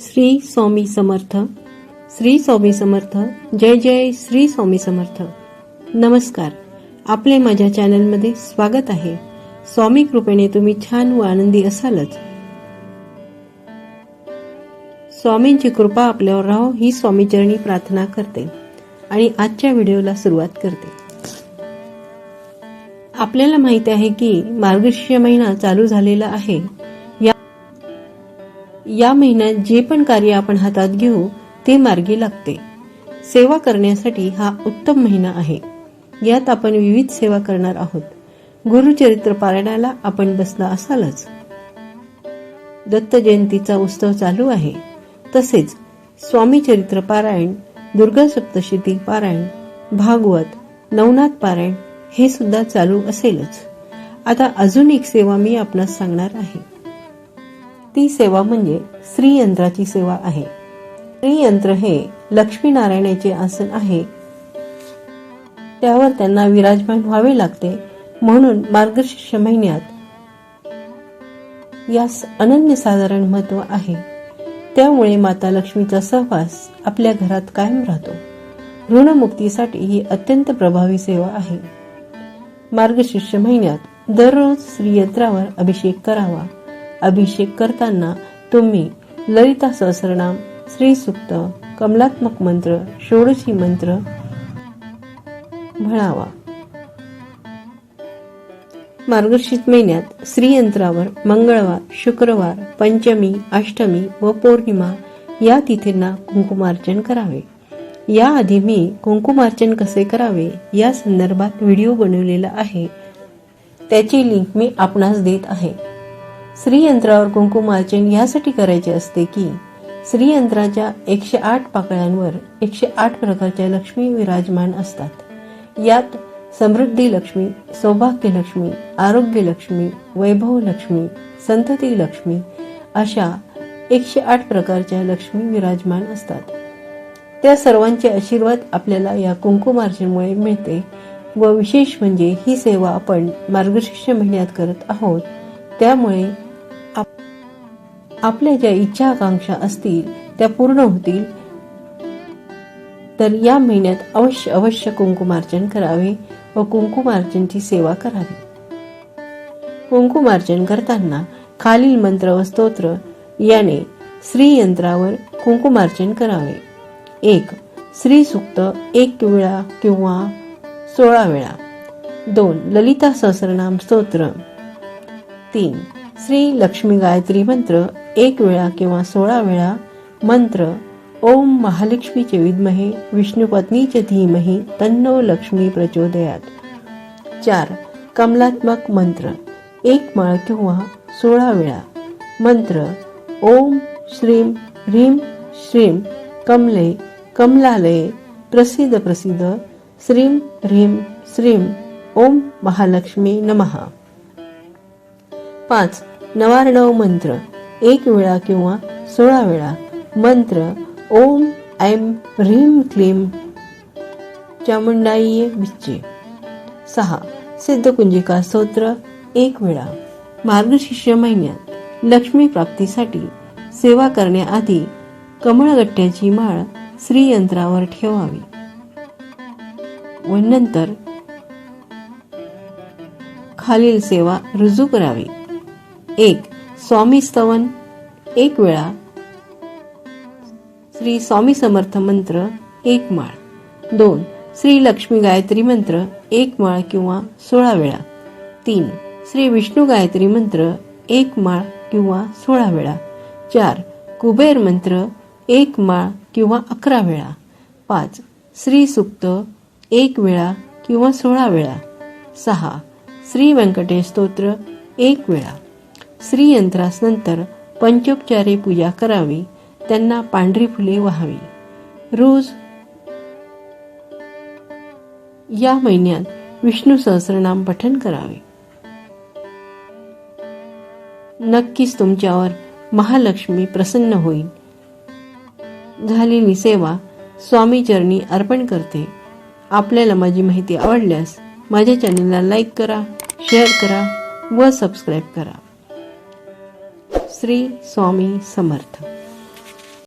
श्री स्वामी समर्थ. श्री स्वामी समर्थ. जय जय श्री स्वामी समर्थ. नमस्कार. आपले माझ्या चॅनलमध्ये स्वागत आहे. स्वामी कृपेने तुम्ही छान व आनंदी असालच. स्वामींची कृपा आपल्यावर राहो ही स्वामीचरणी प्रार्थना करते आणि आजच्या व्हिडिओला सुरुवात करते. आपल्याला माहिती आहे की मार्गशीर्ष महिना चालू झालेला आहे. या महिन्यात जे पण कार्य आपण हातात घेऊ ते मार्गी लागते. सेवा करण्यासाठी हा उत्तम महिना आहे. यात आपण विविध सेवा करणार आहोत. गुरुचरित्र पारायणाला आपण बसला असालच. दत्त जयंतीचा उत्सव चालू आहे. तसेच स्वामी चरित्र पारायण दुर्गा सप्तशती पारायण भागवत नवनाथ पारायण हे सुद्धा चालू असेलच. आता अजून एक सेवा मी आपणास सांगणार आहे. ती सेवा म्हणजे श्रीयंत्राची सेवा आहे. श्रीयंत्र हे लक्ष्मीनारायणाचे आसन आहे. त्यावर त्यांना विराजमान व्हावे लागते. म्हणून मार्गशीर्ष महिन्यात यास अनन्यसाधारण महत्त्व आहे. त्यामुळे माता लक्ष्मीचा सहवास आपल्या घरात कायम राहतो. ऋणमुक्तीसाठी ही अत्यंत प्रभावी सेवा आहे. मार्गशीर्ष महिन्यात दररोज श्रीयंत्रावर अभिषेक करावा. अभिषेक करताना तुम्ही ललिता सहस्रनाम श्रीसुक्त कमलात्मक मंत्र षोडशी मंत्र म्हणावा. मार्गशीर्ष महिन्यात श्रीयंत्रावर मंगळवार शुक्रवार पंचमी अष्टमी व पौर्णिमा या तिथींना कुंकुमार्चन करावे. याआधी मी कुंकुमार्चन कसे करावे या संदर्भात व्हिडिओ बनवलेला आहे. त्याची लिंक मी आपणास देत आहे. श्रीयंत्रावर कुंकुमार्चन यासाठी करायचे असते की श्रीयंत्राच्या एकशे आठ पाकळ्यांवर एकशे आठ प्रकारच्या लक्ष्मी विराजमान असतात. यात समृद्धी लक्ष्मी सौभाग्य लक्ष्मी आरोग्य लक्ष्मी वैभव लक्ष्मी संतती लक्ष्मी अशा एकशे आठ प्रकारच्या लक्ष्मी विराजमान असतात. त्या सर्वांचे आशीर्वाद आपल्याला या कुंकुमार्चनेमुळे मिळते व विशेष म्हणजे ही सेवा आपण मार्गशीर्ष महिन्यात करत आहोत. त्यामुळे आपल्या ज्या इच्छा आकांक्षा असतील त्या पूर्ण होतील तर या महिन्यात अवश्य अवश्य कुंकुमार्चन करावे व कुंकुमार्चनची सेवा करावी. कुंकुमार्चन करताना खालील मंत्र व स्तोत्र याने श्रीयंत्रावर कुंकुमार्चन करावे. एक श्री सुक्त एक वेळा किंवा सोळा वेळा. दोन ललिता सहस्रनाम स्तोत्र. तीन श्री लक्ष्मी गायत्री मंत्र एक वेळा किंवा सोळा वेळा मंत्र ओम महालक्ष्मीचे विद्महे विष्णू पत्नीचे धीमहि तन्नो लक्ष्मी प्रचोदयात. चार कमलात्मक मंत्र एक माळ किंवा सोळा वेळा मंत्र ओम श्रीम ह्रीम श्रीम कमले कमलालये प्रसिद्ध प्रसिद्ध श्रीम ह्रीम श्रीम ओम महालक्ष्मी नमहा पाच नवार्णव मंत्र एक वेळा किंवा सोळा वेळा मंत्र ओम ऐम ह्रीम क्लीम चामुंडाई विच्चे. सहा. सिद्धकुंजिका स्तोत्र एक वेळा. मार्गशीर्ष महिन्यात लक्ष्मी प्राप्तीसाठी सेवा करण्याआधी कमळगट्ट्याची माळ श्रीयंत्रावर ठेवावी. व नंतर खालील सेवा रुजू करावी. एक. स्वामी स्तवन एक वेळा. श्री स्वामी समर्थ मंत्र एक माळ. दोन श्री लक्ष्मी गायत्री मंत्र एक माळ किंवा सोळा वेळा. तीन श्री विष्णू गायत्री मंत्र एक माळ किंवा सोळा वेळा. चार कुबेर मंत्र एक माळ किंवा अकरा वेळा. पाच श्री सुक्त एक वेळा किंवा सोळा वेळा. सहा श्री व्यंकटेश स्तोत्र एक वेळा. श्रीयंत्रास नंतर पंचोपचारे पूजा करावी त्यांना पांढरी फुले व्हावी. रोज या महिन्यात विष्णू सहस्रनाम पठण करावे. नक्कीच तुमच्यावर महालक्ष्मी प्रसन्न होईल. झालेली सेवा स्वामी चरणी अर्पण करते. आपल्याला माझी माहिती आवडल्यास माझ्या चॅनलला लाईक करा शेअर करा व सबस्क्राईब करा. श्री स्वामी समर्थ.